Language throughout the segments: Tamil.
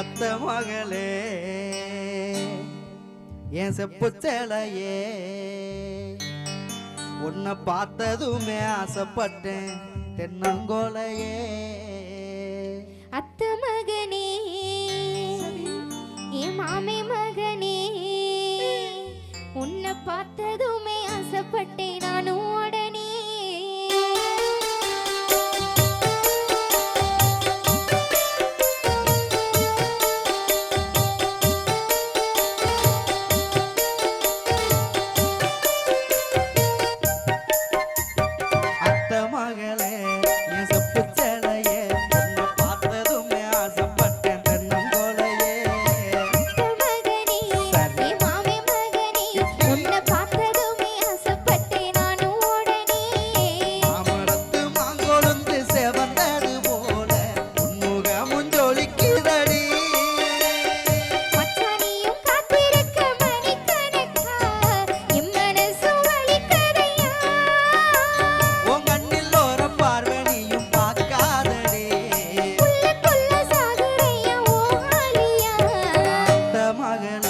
அத்த மகளே என் செப்பு சேலையே. உன்னை பார்த்ததுமே ஆசைப்பட்டேன் தென்னங்கோலையே. அத்த மகனே என் மாமி மகனே உன்னை பார்த்ததுமே ஆசைப்பட்டேன் நானும் again.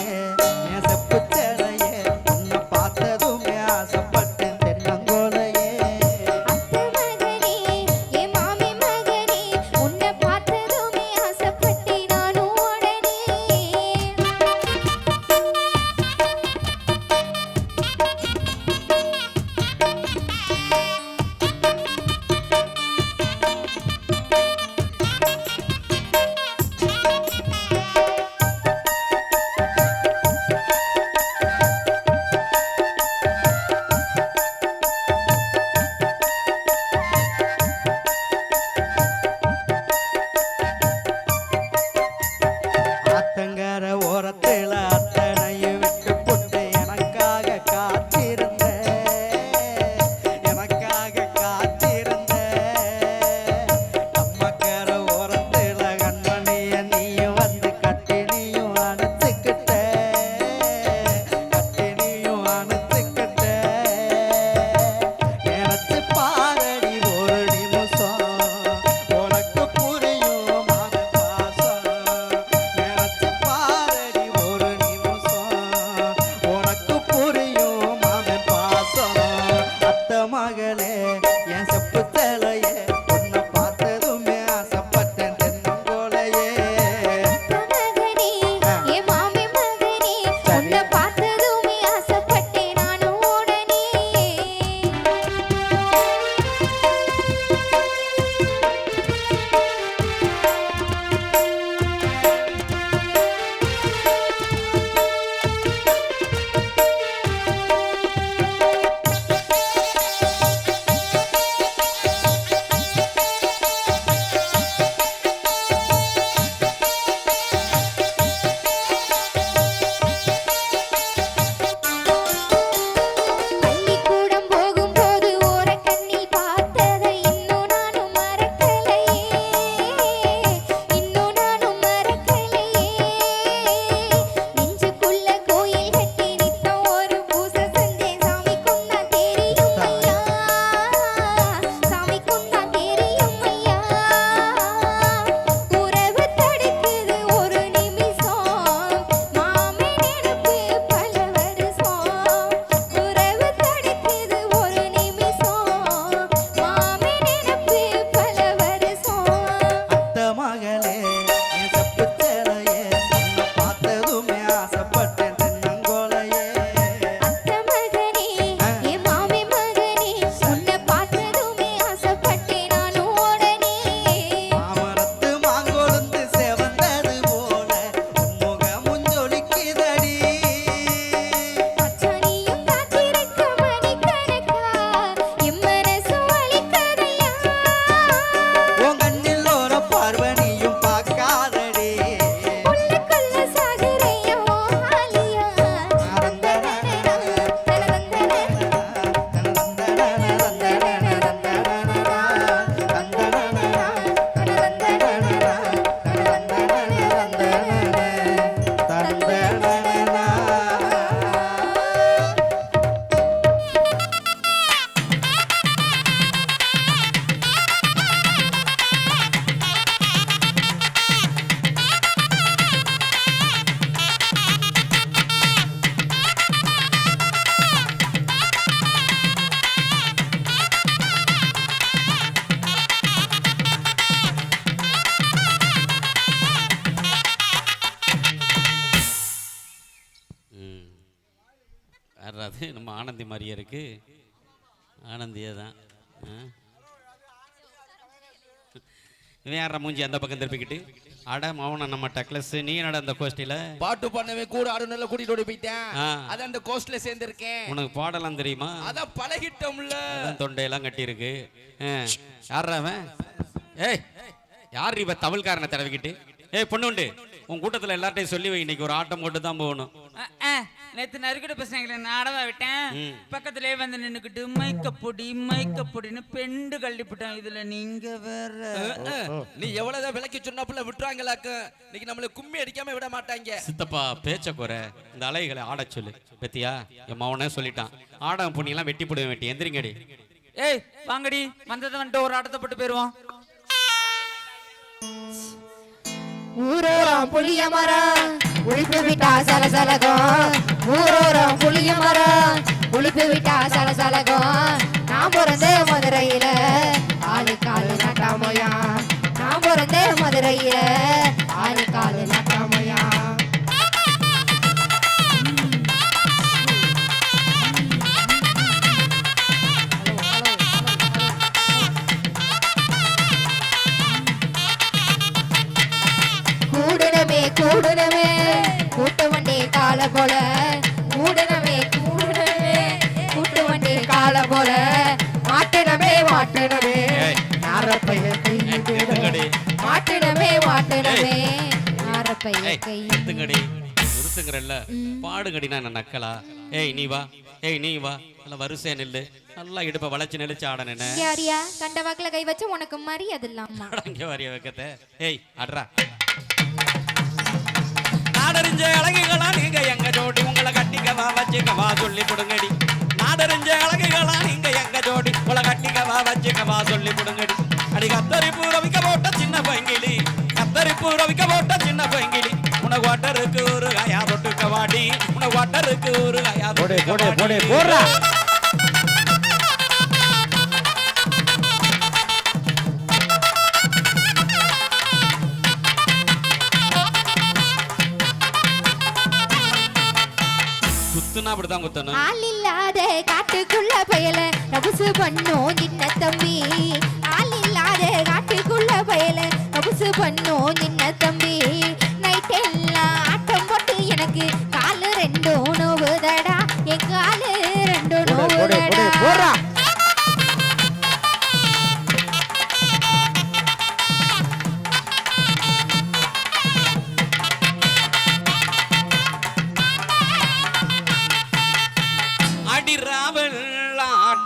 ஆனந்தி மாதிரியே இருக்கு. ஆனந்தியே தான். இவன் யாரா மூஞ்சி அந்த பக்கம் திருப்பிக்கிட்டு? அட மௌன நம்ம டக்லஸ் நீ என்னடா அந்த கோஷ்டியில பாட்டு பண்ணவே கூட ஆடுனல கூட்டிட்டு ஓடி போயிட்டேன். ஆ. அதான் அந்த கோஸ்ட்ல சேர்ந்திருக்கேன். உனக்கு பாடலாம் தெரியுமா? அதான் பழகிட்டோம்ல. தொண்டையெல்லாம் கட்டியிருக்கு. ஆ. யார்ரா அவன்? ஏய் யார் இவ தமிழ்காரனை தடவிக்கிட்டு? ஏய் பொண்ணு உண்டு. உன் கூட்டத்துல எல்லார்ட்டையும் சொல்லி வை இன்னைக்கு ஒரு ஆட்டம் போட்டு தான் போகணும் நேத்து நறுக்கிட்ட பசங்களை நாடவா விட்டேன். ம். பக்கத்திலே வந்து நின்னுக்கிட்டு மைக்க பொடி மைக்க பொடின்னு பெண்டு கழட்டிவிட்டேன் இதுல நீங்க வேற. நீ எவ்வளவுதான் விலைக்கு சொன்னாப்புல விட்டுறாங்களாக்க. இன்னைக்கு நம்மள கும்மி அடிக்காம விட மாட்டாங்க. சித்தப்பா பேச்ச குறை. இந்த அலைகளை ஆடச் சொல்லு. பத்தியா? என் மவனே சொல்லிட்டான். ஆடம் புண்ணியெல்லாம் வெட்டி போடுவேன் வெட்டி. எந்திரிங்கடி. ஏய் வாங்கடி. வந்ததை வந்துட்டு ஒரு ஆட்டத்தை போட்டு போயிருவோம். ஊரோரம் புளிய மரம் உளிப்பு விட்டா சலசலகம். ஊரோரம் புளிய மரம் கால போல கூடனமே கூடனமே கூட்டு வண்டி கால போல மாட்டினமே மாட்டினமே. நாரப்பைய கையிடு நிறுத்துங்கடி. மாட்டினமே மாட்டினமே நாரப்பைய ஏய். கை நிறுத்துங்கடி. நிறுத்துங்கிறல்ல. பாடுங்கடி நான் நக்கலா? ஏய் நீ வா. ஏய் நீ வா. நல்லா வரிசையா நில்லு. நல்லா இடுப்ப வளைச்சு நெளிச்சு ஆட நின்னு. யாரியா கண்ட வாக்குல கை வச்சு உனக்கு மரியாதை இல்லாமா? அடங்க வரிய வைக்கத்த. ஏய் அட்ரா நாடறிஞ்ச அழகுகளா நீங்க எங்க ஜோடி? உங்களை கட்டிக்கவா வச்சுக்கவா சொல்லி கொடுங்கடி. நாடறிஞ்ச அழகுகளா நீங்க எங்க ஜோடி? உங்களை கட்டிக்கவா வச்சுக்கவா சொல்லி கொடுங்கடி. அடி கத்தரிப்பு ரவிக்க போட்ட சின்ன பங்கிலி. கத்தரிப்பு ரவிக்க போட்ட சின்ன பங்கிலி. உனக்கு ஒட்டருக்கு ஒரு காயா தொட்டுக்க வாடி. உனக்கு ஒட்டருக்கு ஒரு காயா தொட்டுக்க போடுறா. தான் குத்தணும் ஆள் இல்லாத காட்டுக்குள்ள பயல ரபுசு பண்ணும் நின்ன தம்பி. ஆள் இல்லாத காட்டுக்குள்ள பயல ரபுசு பண்ணும் நின்ன தம்பி.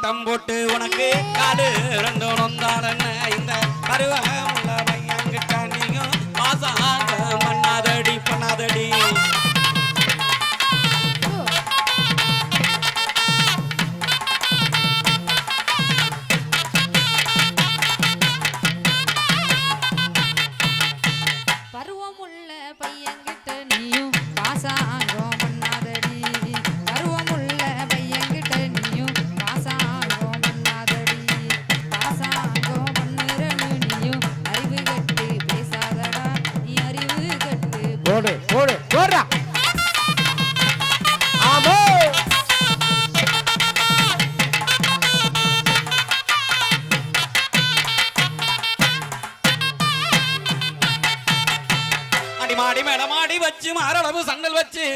ஆட்டம் போட்டு உனக்கு காலு ரெண்டு நொந்தாளன்ன இந்த கருவகம்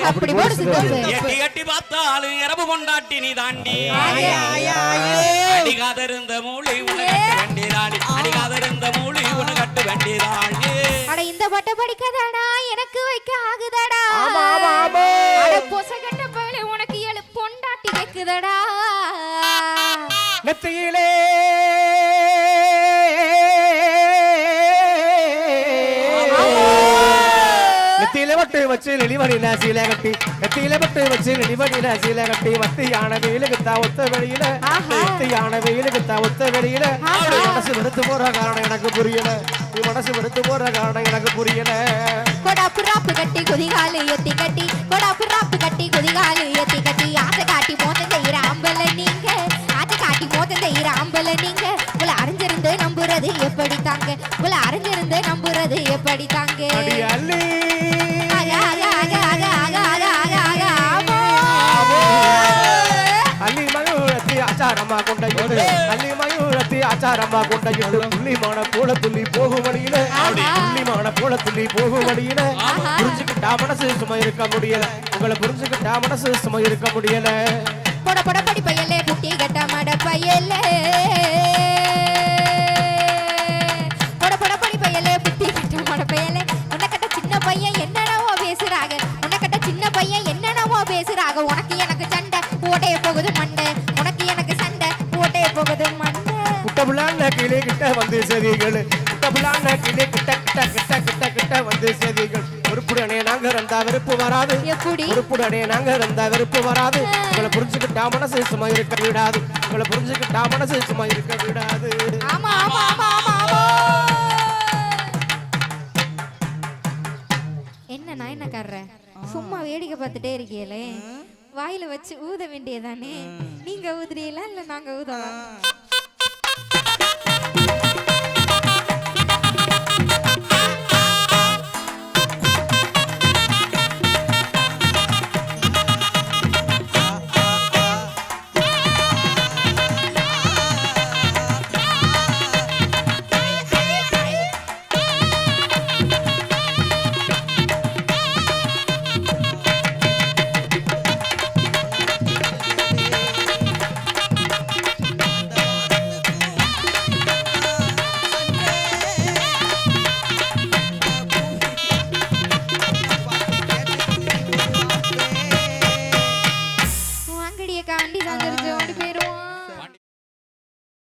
அப்படி போடு எட்டி எட்டி பார்த்தாலும் இரவு கொண்டாட்டி நீ தாண்டி. அடிகாதிருந்த மூளை உன கட்டு வேண்டியதாடி அடிகாதிருந்த மூளை உன கட்டு வேண்டியதாடி அட இந்த பட்ட படிக்காதடா? எனக்கு வைக்க ஆகுதடா? ஆமா, ஆமா, ஆமா. அட பொசகட்ட பயலே உனக்கு ஏழு பொண்டாட்டி கேக்குதடா? நெத்தியிலே பட்டு வச்சு நெளிமணியில சீல கட்டி நெத்தியில பட்டு வச்சு நெளிமணியில சீல கட்டி வத்தியான வெயிலுக்கு தா ஒத்த வெளியில. வத்தியான வெயிலுக்கு தா ஒத்த வெளியில. மனசு வெறுத்து போற காரணம் எனக்கு புரியல. மனசு வெறுத்து போற காரணம் எனக்கு புரியல. கொடாப்பு ராப்பு கட்டி குதிகாலு எத்தி கட்டி கொடாப்பு ராப்பு கட்டி குதிகாலு எத்தி கட்டி. ஆசை காட்டி மோத்தம் செய்யற ஆம்பல நீங்க ஆசை காட்டி மோத்தம் செய்யற ஆம்பல நீங்க. உங்களை அறிஞ்சிருந்து நம்புறது எப்படி தாங்க உங்களை அறிஞ்சிருந்து நம்புறது எப்படி தாங்க அள்ளி கலாச்சாரமா கொண்டையிட்டு புள்ளிமான போல துள்ளி போகும் வழியில புள்ளிமான போல துள்ளி போகும் வழியில புரிஞ்சுக்கிட்டா மனசு சும்மா இருக்க முடியல. உங்களை புரிஞ்சுக்கிட்டா மனசு சும்மா இருக்க முடியல. பொட பொட படி கிட்ட வந்து செதிகள் உருப்புடனே நாங்க இருந்தா வெறுப்பு வராது. எப்படி? உருப்புடனே நாங்க இருந்தா வெறுப்பு வராது. உங்களை புரிஞ்சுக்கிட்டா மனசு சும்மா இருக்க விடாது. உங்களை புரிஞ்சுக்கிட்டா மனசு சும்மா இருக்க விடாது. ஆமா ஆமா ஆமா ஆமா ஆமா. என்ன நாயனக்காரர சும்மா வேடிக்கை பார்த்துட்டே இருக்கீங்களே வாயில வச்சு ஊத வேண்டியதானே நீங்க ஊதுறீங்களா இல்ல நாங்க ஊதவா?